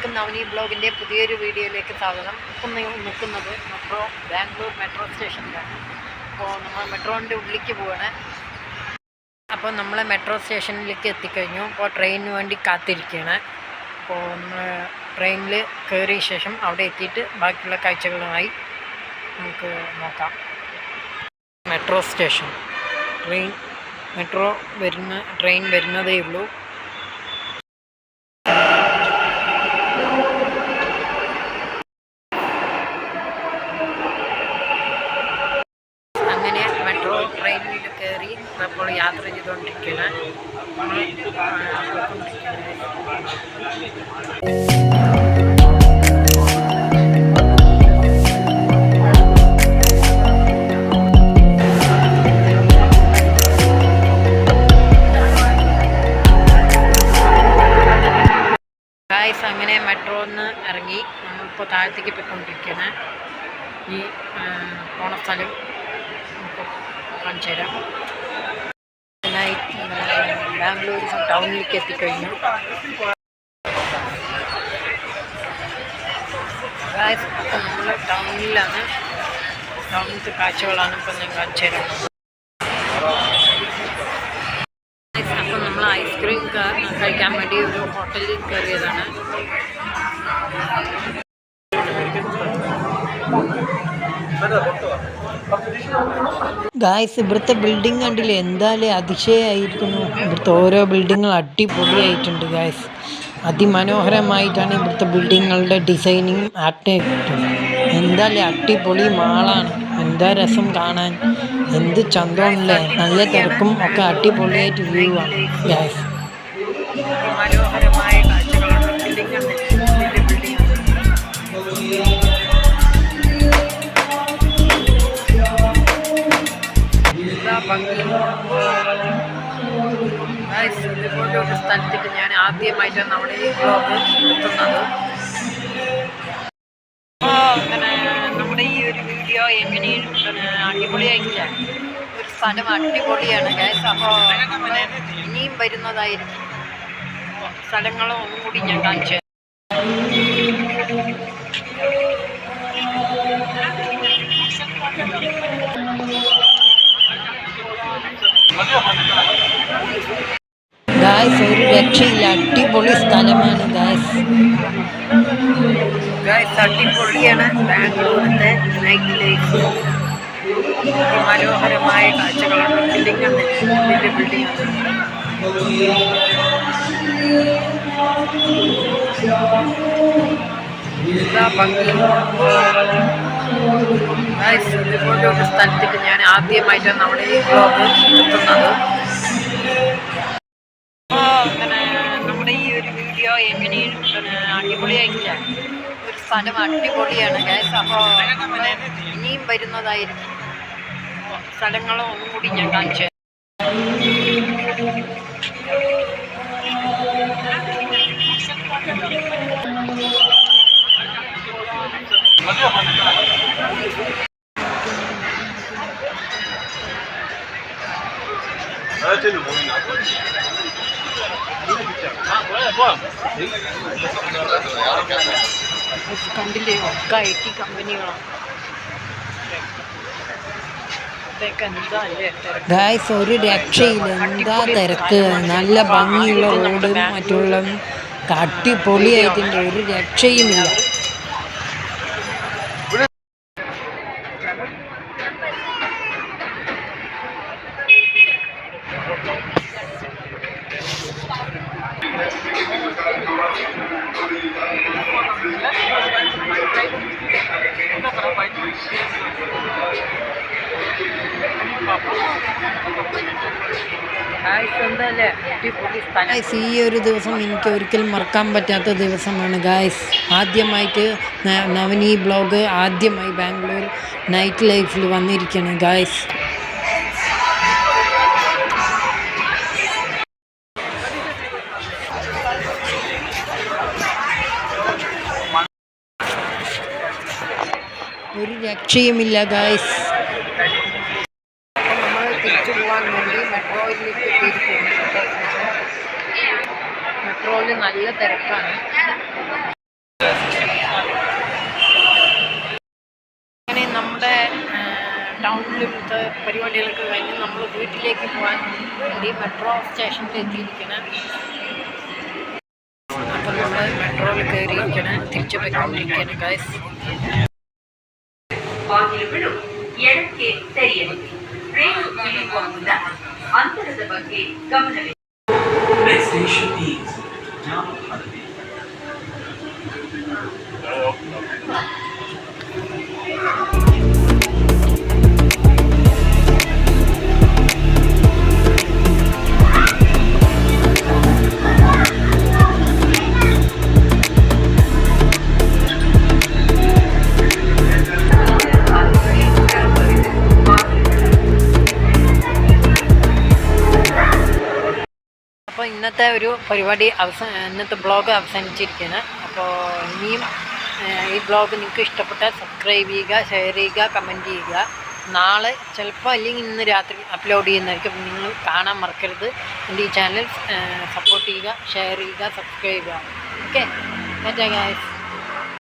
എല്ലാവർക്കും നവനി ബ്ലോഗിന്റെ പുതിയൊരു വീഡിയോയിലേക്ക് സ്വാഗതം. ഇപ്പം നിൽക്കുന്നത് മെട്രോ ബാംഗ്ലൂർ മെട്രോ സ്റ്റേഷനിലാണ്. അപ്പോൾ നമ്മൾ മെട്രോന്റെ ഉള്ളിലേക്ക് പോവാണ്. അപ്പോൾ നമ്മൾ മെട്രോ സ്റ്റേഷനിലേക്ക് എത്തിക്കഴിഞ്ഞു. അപ്പോൾ ട്രെയിനിന് വേണ്ടി കാത്തിരിക്കുകയാണ്. അപ്പോൾ നമ്മൾ ട്രെയിനിൽ കയറിയ ശേഷം അവിടെ എത്തിയിട്ട് ബാക്കിയുള്ള കാഴ്ചകളുമായി നമുക്ക് നോക്കാം. Metro station. ട്രെയിൻ മെട്രോ വരുന്ന ട്രെയിൻ വരുന്നതേ ഉള്ളൂ അങ്ങനെ മെട്രോ ട്രെയിനിൽ കയറി യാത്ര നമ്മൾ ആ, പോയിക്കൊണ്ടിരിക്കുകയാണ്. ഗായ്സ് അങ്ങനെ മെട്രോന്ന് ഇറങ്ങി. നമ്മളിപ്പോൾ താഴത്തേക്ക് പോയിക്കൊണ്ടിരിക്കുകയാണ്. ഈ പോണ സ്ഥലം. കാണിച്ചു തരാം ബാംഗ്ലൂർ ടൗണിലേക്ക് എത്തിക്കഴിഞ്ഞു. നമ്മൾ ടൗണിലാണ്. ടൗണിലത്തെ കാഴ്ചകളാണ് ഇപ്പം ഞാൻ കാണിച്ചു തരാം അപ്പം നമ്മൾ ഐസ്ക്രീം കഴിക്കാൻ വേണ്ടി ഒരു ഹോട്ടലിൽ കയറിയതാണ്. ഗായ്സ് ഇവിടുത്തെ ബിൽഡിംഗ് കണ്ടില്ലേ? എന്തായാലും അതിശയമായിരിക്കുന്നു ഇവിടുത്തെ ഓരോ ബിൽഡിങ്ങൾ അടിപൊളിയായിട്ടുണ്ട് ഗായ്സ് അതിമനോഹരമായിട്ടാണ് ഇവിടുത്തെ ബിൽഡിങ്ങുകളുടെ ഡിസൈനിങ് ആർട്ടിടെക്റ്റും എന്തായാലും അടിപൊളി മാളാണ്. എന്താ രസം കാണാൻ? എന്ത് ചന്തമില്ല നല്ല തിരക്കും ഒക്കെ അടിപൊളിയായിട്ട് വ്യൂ ആണ് ഗായ്സ് ഇതുപോലത്തെ ഒരു സ്ഥലത്തേക്ക് ഞാൻ ആദ്യമായിട്ടാണ് അവിടെ ഈ ബ്ലോഗ് എത്തുന്നത്. നമ്മുടെ ഈ ഒരു വീഡിയോ എങ്ങനെയും അടിപൊളിയായില്ല ഒരു സ്ഥലം അടിപൊളിയാണ് ഗ്യാസ് അപ്പോൾ ഇനിയും വരുന്നതായിരിക്കും. സ്ഥലങ്ങളും ഒന്നും കൂടി ഞാൻ കാണിച്ചു. ഗായ്സ് ഒരു രക്ഷയില്ല. അടിപൊളി സ്ഥലമാണ് ഗായ്സ് ഗായ്സ് അടിപൊളിയാണ് ബാംഗ്ലൂരിന്റെ നൈറ്റ് ലൈഫ് മനോഹരമായ കാഴ്ചകളാണ്. ബിൽഡിംഗ് ആണ്. വലിയ ബിൽഡിംഗ് ആണ്. എന്താ ഭംഗി? ഗായ്സ് ഇതുപോലത്തെ ഒരു സ്ഥലത്തേക്ക് ഞാൻ ആദ്യമായിട്ടാണ് നമ്മുടെ ഈ ബ്ലോഗ് എത്തുന്നത് അങ്ങനെ നമ്മുടെ ഈ ഒരു വീഡിയോ എങ്ങനെയും പിന്നെ അടിപൊളിയായിട്ടില്ല. ഒരു സ്ഥലം അടിപൊളിയാണ്. ഗ്യാസ് അപ്പോൾ ഇനിയും വരുന്നതായിരിക്കും. സ്ഥലങ്ങളും ഒന്നും കൂടി ഞാൻ കാണിച്ചു തരാം. കണ്ടില്ലേ? ഒക്കെ ഐ ടി കമ്പനികളോ. ഗായ്സ് ഒരു രക്ഷയില്ല. എന്താ തിരക്ക്? നല്ല ഭംഗിയുള്ള റോഡും മറ്റുള്ള അടിപൊളിയായിട്ടുണ്ട് ഒരു രക്ഷയുമില്ല. ഗായ്സ് ഈ ഒരു ദിവസം എനിക്ക് ഒരിക്കലും മറക്കാൻ പറ്റാത്ത ദിവസമാണ് ഗായ്സ്. ആദ്യമായിട്ട് നവനി ബ്ലോഗ് ആദ്യമായി ബാംഗ്ലൂർ നൈറ്റ് ലൈഫിൽ വന്നിരിക്കുകയാണ് ഗായ്സ്. ഒരു രക്ഷയുമില്ല ഗായ്സ്. അങ്ങനെ നമ്മുടെ ടൗണിലത്തെ പരിപാടികളൊക്കെ കഴിഞ്ഞ് നമ്മൾ വീട്ടിലേക്ക് പോകാൻ വേണ്ടി മെട്രോ സ്റ്റേഷനിൽ എത്തിയിരിക്കണം. അപ്പം നമ്മൾ മെട്രോയിൽ കയറിയിരിക്കണം തിരിച്ചു പോയിക്കൊണ്ടിരിക്കണം ഗൈസ് വാങ്ങിയപ്പോഴും എനിക്ക് തെരിയണം ರೈಲು ಇಳಿಯುವ ಮುನ್ನ ಅಂತರದ ಬಗ್ಗೆ ಗಮನವಿದೆ Next station is Navapalli. അപ്പോൾ ഇന്നത്തെ ഒരു പരിപാടി അവസാന ഇന്നത്തെ ബ്ലോഗ് അവസാനിച്ചിരിക്കുകയാണ്. അപ്പോൾ ഇനിയും ഈ ബ്ലോഗ് നിങ്ങൾക്ക് ഇഷ്ടപ്പെട്ടാൽ സബ്സ്ക്രൈബ് ചെയ്യുക ഷെയർ ചെയ്യുക കമന്റ് ചെയ്യുക. നാളെ ചിലപ്പോൾ അല്ലെങ്കിൽ ഇന്ന് രാത്രി അപ്ലോഡ് ചെയ്യുന്നതായിരിക്കും. നിങ്ങൾ കാണാൻ മറക്കരുത്. എന്റെ ഈ ചാനൽ സപ്പോർട്ട് ചെയ്യുക ഷെയർ ചെയ്യുക സബ്സ്ക്രൈബ് ചെയ്യുക. Okay guys